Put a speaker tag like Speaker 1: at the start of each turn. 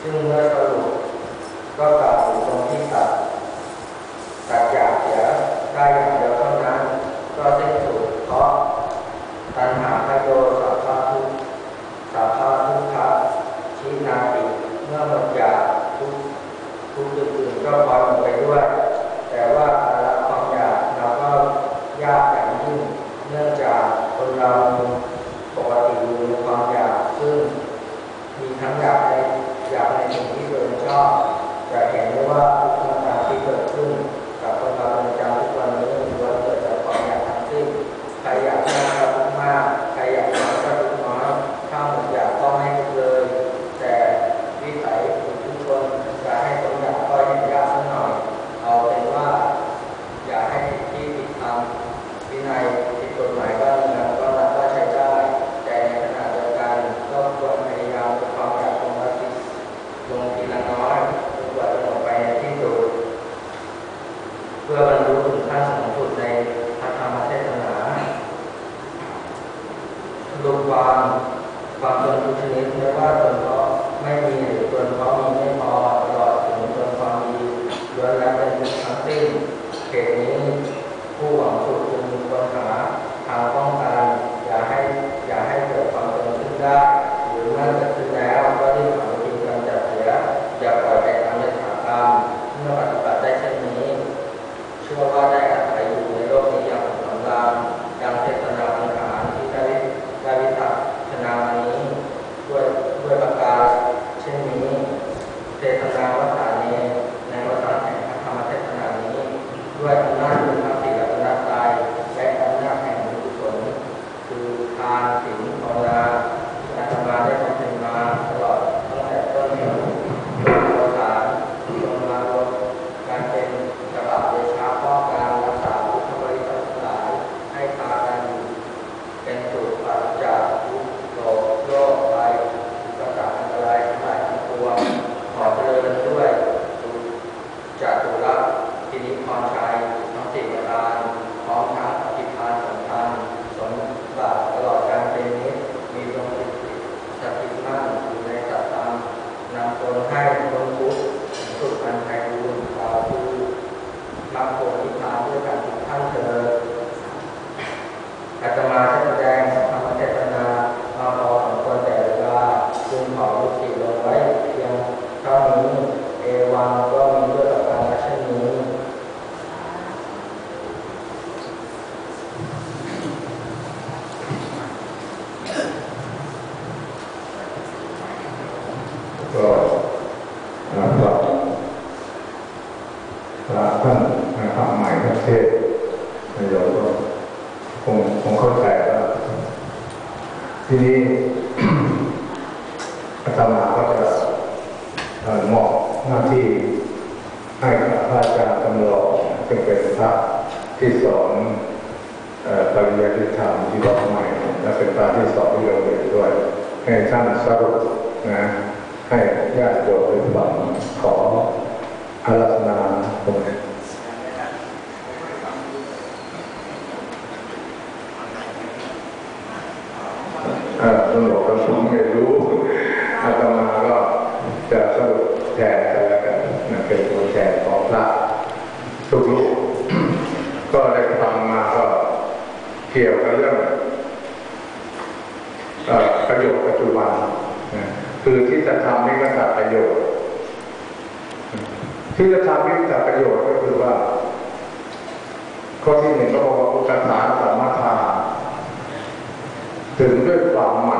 Speaker 1: เมื่อสรุปกล่าวถึงตรงที่ตัดตัดอยากเสียได้อย่างเดียวเท่านั้น ก็สิ้นสุดเพราะตัณหาพโยสัพพทุกสัพพทุกขะชินาติเมื่อหมดอยากทุกทุกอื่นๆก็พลอยหมดไปด้วย แต่ว่าการละความอยากเราก็ยากอย่างยิ่งเนื่องจากคนเราปกติมีความอยากซึ่งมีทั้งอยากในอยากในสิ่ง ที่ตัวเองชอบแต่เห็นได้ว่าทุกเรื่องราวที่เกิดขึ้น กับคนเราในจำทุกวันนี้ล้วนเกิดจากความอยากทั้งสิ้นใครอยากมากก็ทุกมากใครอยากน้อยก็ทุกน้อยถ้าหมดอยากก็ไม่ทุกเลย แต่วิสัยของทุกคนจะให้คนอยากก็ให้ยากสักหน่อย เอาเป็นว่า อย่าให้ผิดที่ผิดธรรมวินัยผิดกฎหมายบ้านเมืองก็รับว่าใช้ได้ แต่ในขณะเดียวกันก็ควรพยายามลดความอยากลงละทีลงทีละน้อยจนกว่าจะหมดไปในที่สุดเพื่อบรรลุถึงขั้นสูงสุดในพระธรรมเทศนารวมความ ความจนทุกชนิดไม่ว่าจนเพราะไม่มีหรือจนเพราะมีไม่พอตลอดถึงจนความมีล้วนแล้วเป็นทุกข์ทั้งสิ้นเหตุนี้ผู้หวังสุขจึงควรหาทางป้องกันอย่าให้อย่าให้เกิดความจนขึ้นได้ หรือเมื่อเกิดขึ้นแล้วก็รีบหาวิธีกำจัดเสียอย่าปล่อยไปตามยถากรรมเมื่อปฏิบัติได้เช่นนี้ เชื่อว่าได้อาศัยอยู่ในโลกนี้อย่างสำราญดังเทศนาปัญหารที่ได้ได้วิทักษนามานี้ด้วยด้วยประการเช่นนี้ เทศนาวัฏฏาเนในวัฏฏะแห่งพระธรรมเทศนานี้ ด้วยอำนาจคุณพระศรีรัตนตรัยและอำนาจแห่งบุญกุศลคือทานศีลภาวนาที่อาตมาได้บำเพ็ญมาตลอดตั้งแต่ต้นจนถึงอวสานจนมาลงการเป็นกระบาดเดชาป้องการรักษาพุทธบริษัททั้งหลายให้พากันอยู่เป็นสุขปราศจากทุกข์โศกโรคภัยอุปสรรคอันตรายทั้งหลายทั้งปวงขอเจริญด้วยสุข จากตุลาพินิจพรชัยทั้งสี่ประการพร้อมทั้งอภิพานสำคัญสมบัติตลอดการเป็นนิจมีดวงจิตสถิตมั่นอยู่ในสัตธรรมนำตนให้พ้นทุกข์สุขอันไพบูรณ์กล่าวคือมรรคผลนิพพานด้วยกันทุกท่านเถิดอาตมาได้แสดงธรรมเทศนามาพอสมควรแต่เวลาจึงขอยุติ ลงไว้เพียงเท่านี้เอวังก็มีด้วยประการเช่นนี้
Speaker 2: ก็อ่าปรับพระท่านนะครับใหม่ท่านเทศนายโยมก็คงคงเข้าใจแล้วทีนี้ อาตมาก็จะเอ่อมอบหน้าที่ให้กับพระอาจารย์ตำรวจซึ่งเป็นพระที่สอนปริยัติธรรมที่วัดใหม่และเป็นพระที่สอนที่โรงเรียนด้วย ให้ท่านสรุปนะให้ญาติโยมได้ฟังขออาราธนาตรงนี้เอ่อตำรวจก็ผมไม่รู้ อาตมาก็จะสรุปแทนกันแล้วกันนะเป็นตัวแทนของพระทุกรูปก็ได้ฟังมาก็เกี่ยวกับเรื่องอประโยชน์ปัจจุบันคือที่จะทำให้กระประโยชน์ ที่จะทำให้กระประโยชน์ก็คือว่าข้อที่หนึ่งก็บอกว่าอุปทานสามารถาถึงด้วยความหมั่น